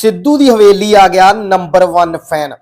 ਸਿੱਧੂ ਦੀ ਹਵੇਲੀ ਆ ਗਿਆ number 1 fan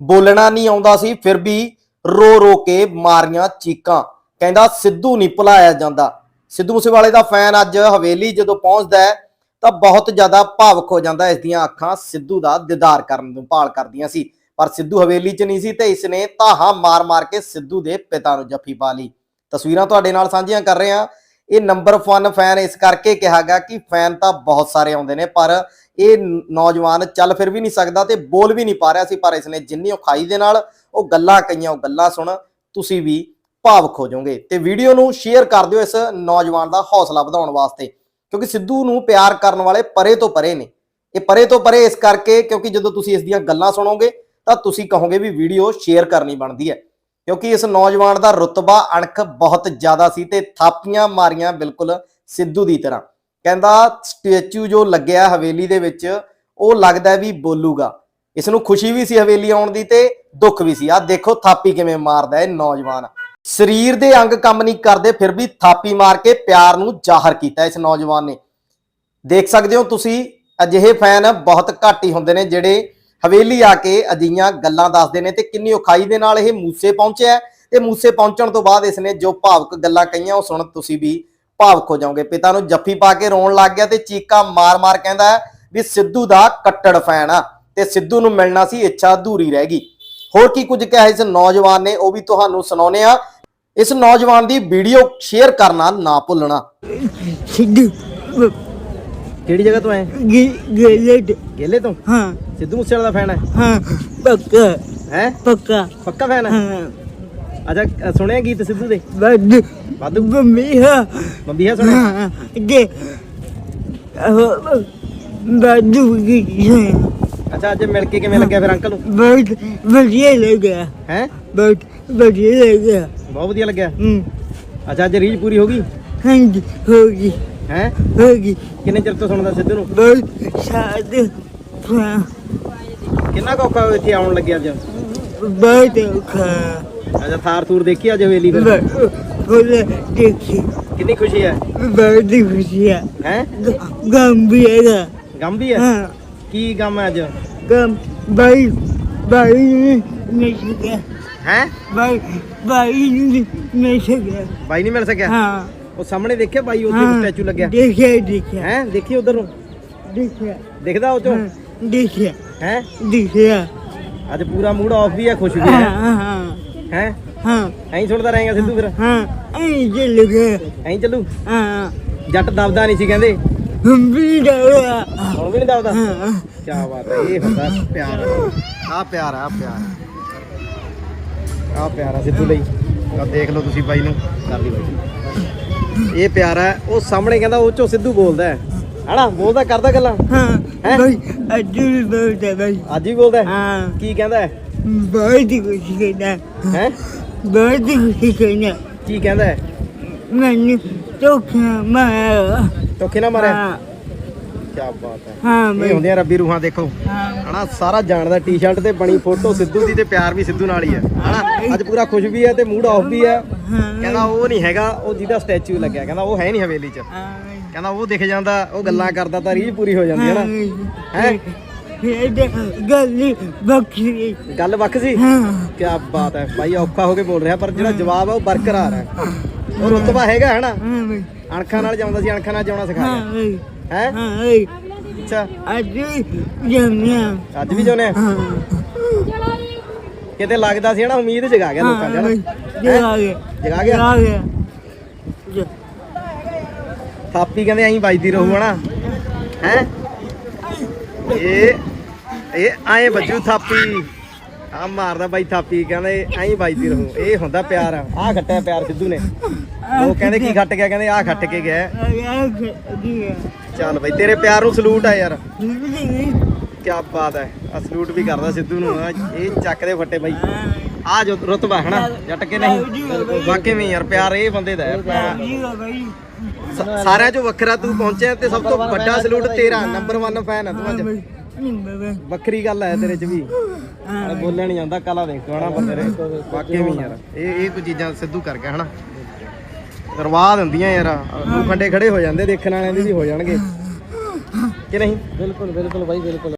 ਬੋਲਣਾ ਨਹੀਂ ਆਉਂਦਾ ਸੀ, ਫਿਰ ਵੀ ਰੋ ਰੋ ਕੇ ਮਾਰੀਆਂ ਚੀਕਾਂ। ਕਹਿੰਦਾ ਸਿੱਧੂ ਨਹੀਂ ਭੁਲਾਇਆ ਜਾਂਦਾ। ਸਿੱਧੂ ਮੂਸੇਵਾਲੇ ਦਾ ਫੈਨ ਅੱਜ ਹਵੇਲੀ ਜਦੋਂ ਪਹੁੰਚਦਾ ਹੈ, ਤਾਂ ਬਹੁਤ ਜ਼ਿਆਦਾ ਭਾਵਕ ਹੋ ਜਾਂਦਾ ਇਸ ਦੀਆਂ ਅੱਖਾਂ ਸਿੱਧੂ ਦਾ ਦੀਦਾਰ ਕਰਨ ਨੂੰ ਭਾਲ ਕਰਦੀਆਂ ਸੀ। ਪਰ ਸਿੱਧੂ ਹਵੇਲੀ 'ਚ ਨਹੀਂ ਸੀ ਤੇ ਇਸ ਨੇ ਧਾਹਾਂ ਮਾਰ-ਮਾਰ ਕੇ ਸਿੱਧੂ ਦੇ ਪਿਤਾ ਨੂੰ ਜੱਫੀ ਪਾ ਲਈ। ਤਸਵੀਰਾਂ ਤੁਹਾਡੇ ਨਾਲ ਸਾਂਝੀਆਂ ਕਰ ਰਹੇ ਹਾਂ। ਇਹ ਨੰਬਰ 1 ਫੈਨ ਇਸ ਕਰਕੇ ਕਿਹਾ ਗਿਆ ਕਿ ਫੈਨ ਤਾਂ ਬਹੁਤ ਸਾਰੇ ਆਉਂਦੇ ਨੇ, ਪਰ ਇਹ ਨੌਜਵਾਨ ਚੱਲ ਫਿਰ ਵੀ ਨਹੀਂ ਸਕਦਾ ਤੇ ਬੋਲ ਵੀ ਨਹੀਂ ਪਾ ਰਿਹਾ ਸੀ, ਪਰ ਇਸਨੇ ਜਿੰਨੀ ਔਖਾਈ ਦੇ ਨਾਲ ਉਹ ਗੱਲਾਂ ਕਹੀਆਂ, ਉਹ ਗੱਲਾਂ ਸੁਣ, ਤੁਸੀਂ ਵੀ ਭਾਵਕ ਹੋ ਜਾਓਗੇ ਤੇ ਵੀਡੀਓ ਨੂੰ ਸ਼ੇਅਰ ਕਰ ਦਿਓ ਇਸ ਨੌਜਵਾਨ ਦਾ ਹੌਸਲਾ ਵਧਾਉਣ ਵਾਸਤੇ, ਕਿਉਂਕਿ ਸਿੱਧੂ ਨੂੰ ਪਿਆਰ ਕਰਨ ਵਾਲੇ ਪਰੇ ਤੋਂ ਪਰੇ ਨੇ। ਇਹ ਪਰੇ ਤੋਂ ਪਰੇ ਇਸ ਕਰਕੇ, ਕਿਉਂਕਿ ਜਦੋਂ ਤੁਸੀਂ ਇਸ ਦੀਆਂ ਗੱਲਾਂ ਸੁਣੋਗੇ, ਤਾਂ ਤੁਸੀਂ ਕਹੋਗੇ ਵੀ ਵੀਡੀਓ ਸ਼ੇਅਰ ਕਰਨੀ ਬਣਦੀ ਹੈ। ਕਿਉਂਕਿ ਇਸ ਨੌਜਵਾਨ ਦਾ ਰੁਤਬਾ ਅਣਖ ਬਹੁਤ ਜ਼ਿਆਦਾ ਸੀ ਤੇ ਥਾਪੀਆਂ ਮਾਰੀਆਂ ਬਿਲਕੁਲ ਸਿੱਧੂ ਦੀ ਤਰ੍ਹਾਂ। ਕਹਿੰਦਾ ਸਟੈਚੂ ਜੋ ਲੱਗਿਆ ਹਵੇਲੀ ਦੇ ਵਿੱਚ, ਉਹ ਲੱਗਦਾ ਵੀ ਬੋਲੂਗਾ। ਇਸ ਨੂੰ ਖੁਸ਼ੀ ਵੀ ਸੀ ਹਵੇਲੀ ਆਉਣ ਦੀ ਤੇ ਦੁੱਖ ਵੀ ਸੀ। ਆ ਦੇਖੋ ਥਾਪੀ ਕਿਵੇਂ ਮਾਰਦਾ ਇਹ ਨੌਜਵਾਨ। ਸਰੀਰ ਦੇ ਅੰਗ ਕੰਮ ਨਹੀਂ ਕਰਦੇ, ਫਿਰ ਵੀ ਥਾਪੀ ਮਾਰ ਕੇ ਪਿਆਰ ਨੂੰ ਜ਼ਾਹਰ ਕੀਤਾ ਇਸ ਨੌਜਵਾਨ ਨੇ। ਦੇਖ ਸਕਦੇ ਹੋ ਤੁਸੀਂ, ਅਜਿਹੇ ਫੈਨ ਬਹੁਤ ਘੱਟ ਹੀ ਹੁੰਦੇ ਨੇ ਜਿਹੜੇ ਹਵੇਲੀ ਆ ਕੇ ਅਜੀਆਂ ਗੱਲਾਂ ਦੱਸਦੇ ਨੇ ਤੇ ਕਿੰਨੀ ਔਖਾਈ ਦੇ ਨਾਲ ਇਹ ਮੂਸੇ ਪਹੁੰਚਿਆ ਤੇ ਮੂਸੇ ਪਹੁੰਚਣ ਤੋਂ ਬਾਅਦ ਇਸਨੇ ਜੋ ਭਾਵਕ ਗੱਲਾਂ ਕਹੀਆਂ ਉਹ ਸੁਣ ਤੁਸੀਂ ਵੀ ਭਾਵਕ ਹੋ ਜਾਓਗੇ। ਪਿਤਾ ਨੂੰ ਜੱਫੀ ਪਾ ਕੇ ਰੋਣ ਲੱਗ ਗਿਆ ਤੇ ਚੀਕਾਂ ਮਾਰ-ਮਾਰ ਕਹਿੰਦਾ ਹੈ ਵੀ ਸਿੱਧੂ ਦਾ ਕੱਟੜ ਫੈਨ ਆ ਤੇ ਸਿੱਧੂ ਨੂੰ ਮਿਲਣਾ ਸੀ ਇੱਛਾ ਅਧੂਰੀ ਰਹਿ ਗਈ। ਹੋਰ ਕੀ ਕੁਝ ਕਿਹਾ ਇਸ ਨੌਜਵਾਨ ਨੇ ਉਹ ਵੀ ਤੁਹਾਨੂੰ ਸੁਣਾਉਨੇ ਆ ਇਸ ਨੌਜਵਾਨ ਦੀ ਵੀਡੀਓ ਸ਼ੇਅਰ ਕਰਨਾ ਨਾ ਭੁੱਲਣਾ। ਸਿੱਧੂ ਕਿਹੜੀ ਜਗ੍ਹਾ ਤੋਂ ਆਏ? ਗੇਲੇਟ ਗੇਲੇ ਤੋਂ? ਹਾਂ। ਸਿੱਧੂ ਮੂਸੇਵਾਲੇ ਦਾ ਫੈਨ ਹੈ। ਹਾਂ ਪੱਕਾ। ਹੈ? ਪੱਕਾ। ਪੱਕਾ ਫੈਨ ਹੈ? ਹਾਂ। ਅੱਛਾ ਸੁਣਿਆ ਗੀਤ ਸਿੱਧੂ ਦੇ? ਬੱਦ ਵਾਧੂ। ਬੰਮੀ ਹਾਂ। ਸੁਣਿਆ? ਹਾਂ ਗੇ ਬਾਦੂ ਕੀ ਅੱਛਾ ਅੱਜ ਮਿਲ ਕੇ ਕਿਵੇਂ ਲੱਗਿਆ ਫਿਰ ਅੰਕਲ ਨੂੰ? ਬਹੁਤ ਵਧੀਆ ਲੱਗਿਆ। ਹੈ? ਬਹੁਤ ਵਧੀਆ ਲੱਗਿਆ। ਬਹੁਤ ਵਧੀਆ ਲੱਗਿਆ? ਹੂੰ। ਅੱਛਾ ਅੱਜ ਰੀਲ ਪੂਰੀ ਹੋ ਗਈ? ਹਾਂਜੀ ਹੋ ਗਈ। ਹੈ? ਹੋ ਗਈ ਕਿੰਨੇ ਚਿਰ ਤੋਂ ਸੁਣਦਾ ਸਿੱਧੂ ਨੂੰ? ਬਹੁਤ ਸਾਦ ਹਾਂ ਕਿੰਨਾ ਕੁ ਔਖਾ ਇੱਥੇ ਆਉਣ ਲੱਗਿਆ ਅੱਜ? ਬਹੁਤ ਔਖਾ। ਅੱਛਾ ਥਾਰ ਥੂਰ ਦੇਖੀ ਅੱਜ ਹਵੇਲੀ ਫਿਰ? ਬੋਲੇ ਦੇਖੀ। ਕਿੰਨੀ ਖੁਸ਼ੀ ਹੈ? ਬਹੁਤ ਖੁਸ਼ੀ ਹੈ। ਹੈ? ਗੰਭੀਰ ਗਮ ਵੀ ਹੈ? ਹਾਂ। ਕੀ ਗਮ ਹੈ ਅੱਜ? ਗਮ ਬਾਈ ਬਾਈ ਨਹੀਂ ਸਕਿਆ। ਹੈ? ਬਾਈ ਬਾਈ ਨਹੀਂ ਸਕਿਆ। ਬਾਈ ਨਹੀਂ ਮਿਲ ਸਕਿਆ? ਹਾਂ। ਉਹ ਸਾਹਮਣੇ ਦੇਖਿਆ ਬਾਈ ਉੱਥੇ ਹਾਂ, ਸਟੈਚੂ ਲੱਗਿਆ। ਦੇਖਿਆ ਦੇਖਿਆ। ਹੈ ਦੇਖੀ ਉਧਰ ਨੂੰ? ਦੇਖਿਆ। ਦਿਖਦਾ ਉਹ ਚੋਂ? ਹਾਂ, ਦੇਖਿਆ। ਹੈ? ਦੇਖਿਆ। ਅੱਜ ਪੂਰਾ ਮੂਡ ਆਫ ਵੀ ਹੈ ਖੁਸ਼ ਵੀ ਹਾਂ ਹੈ ਹਾਂ। ਹੈ? ਹਾਂ। ਐਂ ਸੁਣਦਾ ਰਹੇਗਾ ਸਿੱਧੂ ਫਿਰ? ਹਾਂ ਐ ਚੱਲ ਗਿਆ ਐਂ ਚੱਲੂ? ਹਾਂ। ਜੱਟ ਦਬਦਾ ਨਹੀਂ ਸੀ ਕਹਿੰਦੇ। ਵੀ ਡਰਿਆ ਹੁਣ ਵੀ ਨਹੀਂ ਦਬਦਾ? ਹਾਂ। ਕੀ ਬਾਤ ਹੈ ਇਹ ਹੁੰਦਾ ਪਿਆਰ ਆ। ਪਿਆਰ ਆ ਪਿਆਰ ਆ ਪਿਆਰ ਆ ਸਿੱਧੂ ਲਈ। ਆ ਦੇਖ ਲਓ ਤੁਸੀਂ ਬਾਈ ਨੂੰ। ਕਰ ਲਈ ਬਾਈ। ਇਹ ਪਿਆਰ ਹੈ ਉਹ ਸਾਹਮਣੇ ਕਹਿੰਦਾ ਉਹ ਚੋਂ ਸਿੱਧੂ ਬੋਲਦਾ ਹੈ। ਹਨਾ ਬੋਲਦਾ ਕਰਦਾ ਗੱਲਾਂ। ਹਾਂ ਹੈਂ? ਬਾਈ ਅੱਜ ਵੀ ਬੋਲਦਾ ਬਾਈ। ਅੱਜ ਵੀ ਬੋਲਦਾ ਹੈ? ਹਾਂ। ਕੀ ਕਹਿੰਦਾ ਹੈ? ਬਹੁਤ ਹੀ ਖੁਸ਼ੀ ਕਹਿੰਦਾ ਹੈ। ਬਹੁਤ ਹੀ ਖੁਸ਼ੀ ਕਹਿੰਦਾ ਕੀ ਕਹਿੰਦਾ ਹੈ? ਮੈਨੂੰ ਧੋਖਾ ਮਾਰਿਆ। ਟੋਕੇ ਨਾ ਮਾਰਿਆ? ਹਾਂ। ਕੀ ਬਾਤ ਹੈ। ਹਾਂ ਇਹ ਬਾਈ। ਹੁੰਦੀਆਂ ਰੱਬੀ ਰੂਹਾਂ ਦੇਖੋ। ਹਾਂ। ਹਨਾ ਸਾਰਾ ਜਾਣਦਾ ਟੀ-ਸ਼ਰਟ ਤੇ ਬਣੀ ਫੋਟੋ ਸਿੱਧੂ ਦੀ ਤੇ ਪਿਆਰ ਵੀ ਸਿੱਧੂ ਨਾਲ ਹੀ ਹੈ। ਹਨਾ ਅੱਜ ਪੂਰਾ ਖੁਸ਼ ਵੀ ਹੈ ਤੇ ਮੂਡ ਆਫ ਵੀ ਹੈ ਹਾਂ। ਕਹਿੰਦਾ ਉਹ ਨਹੀਂ ਹੈਗਾ ਉਹ ਜਿਹਦਾ ਸਟੈਚੂ ਲੱਗਿਆ ਕਹਿੰਦਾ ਉਹ ਹੈ ਨਹੀਂ ਹਵੇਲੀ 'ਚ। ਕਹਿੰਦਾ ਉਹ ਦਿਖ ਜਾਂਦਾ ਉਹ ਗੱਲਾਂ ਕਰਦਾ ਤਾਂ ਰੀਝ ਪੂਰੀ ਹੋ ਜਾਂਦੀ ਹੈ ਨਾ। ਹੈ ਗੱਲ ਬਖਸ਼ੀ ਗੱਲ ਵੱਖ ਸੀ? ਹਾਂ। ਕੀ ਬਾਤ ਹੈ ਬਾਈ ਔਖਾ ਹੋ ਕੇ ਬੋਲ ਰਿਹਾ ਪਰ ਜਿਹੜਾ ਜਵਾਬ ਹੈ ਉਹ ਬਰਕਰਾਰ ਹੈ। ਉਹ ਰੁਤਬਾ ਹੈਗਾ ਹੈ ਨਾ? ਅਣਖਾਂ ਨਾਲ ਜਾਉਂਦਾ ਸੀ ਅਣਖਾਂ ਨਾਲ ਜਾਉਣਾ ਸਿਖਾ ਹਾਂ ਗਿਆ ਬਾਈ ਹੈ? ਅੱਛਾ। ਅੱਜ ਵੀ ਜੰਮਿਆ ਅੱਜ ਵੀ ਜਾਉਨੇ ਹਾਂ? ਕਿਤੇ ਲੱਗਦਾ ਸੀ ਨਾ ਉਮੀਦ ਜਗਾ ਗਿਆ ਲੋਕਾਂ? ਬਾਈ ਜਗਾ ਗਿਆ ਜਗਾ ਗਿਆ? ਜਗਾ ਗਿਆ ਜ- ਥਾਪੀ ਕਹਿੰਦੇ ਐਂ ਵੱਜਦੀ ਰਹੂ ਹਨਾ। ਹੈ? ਇਹ ਇਹ ਐਂ ਵੱਜੂ ਥਾਪੀ। ਆ ਮਾਰਦਾ ਬਾਈ ਥਾਪੀ ਕਹਿੰਦੇ ਐਂ ਵੱਜਦੀ ਰਹੂ। ਇਹ ਹੁੰਦਾ ਪਿਆਰ। ਆ ਖੱਟਿਆ ਪਿਆਰ ਸਿੱਧੂ ਨੇ। ਉਹ ਕਹਿੰਦੇ ਕੀ ਖੱਟ ਗਿਆ ਕਹਿੰਦੇ ਆ ਖੱਟ ਕੇ ਗਿਆ। ਆ ਚੱਲ ਬਾਈ ਤੇਰੇ ਪਿਆਰ ਨੂੰ ਸਲੂਟ ਆ ਯਾਰ। ਕੀ ਬਾਤ ਹੈ। ਆ ਸਲੂਟ ਵੀ ਕਰਦਾ ਸਿੱਧੂ ਨੂੰ। ਇਹ ਚੱਕਦੇ ਫੱਟੇ ਬਾਈ। ਆ ਜੋ ਰਤਬਾ ਹਨਾ ਜੱਟ ਕੇ ਨਹੀਂ। ਵਾਕਈ ਵੀ ਯਾਰ ਪਿਆਰ ਇਹ ਬੰਦੇ ਦਾ ਹੈ ਸਾਰਿਆਂ ਚੋਂ ਵੱਖਰਾ ਤੂੰ ਪਹੁੰਚਿਆ ਤੇ ਸਭ ਤੋਂ ਵੱਡਾ ਸਲੂਟ ਤੇਰਾ ਨੰਬਰ 1 ਫੈਨ ਹੈ ਤੂੰ ਅੱਜ। ਵੱਖਰੀ ਗੱਲ ਹੈ ਤੇਰੇ ਚ ਵੀ। ਬੋਲਿਆ ਨਹੀਂ ਜਾਂਦਾ ਕਲਾ ਦੇਖ ਹਨਾ ਬੰਦੇ ਵਾਕਈ ਵੀ ਯਾਰ ਇਹ ਇਹ ਕੋਈ ਚੀਜ਼ਾਂ ਸਿੱਧੂ ਕਰ ਗਿਆ ਹਨਾ? ਕਰਵਾ ਦਿੰਦੀਆਂ ਯਾਰ ਖੰਡੇ ਖੜੇ ਹੋ ਜਾਂਦੇ ਦੇਖਣ ਵਾਲਿਆਂ ਦੇ ਵੀ ਹੋ ਜਾਣਗੇ। ਕਿ ਨਹੀਂ? ਬਿਲਕੁਲ ਬਿਲਕੁਲ ਬਾਈ ਬਿਲਕੁਲ।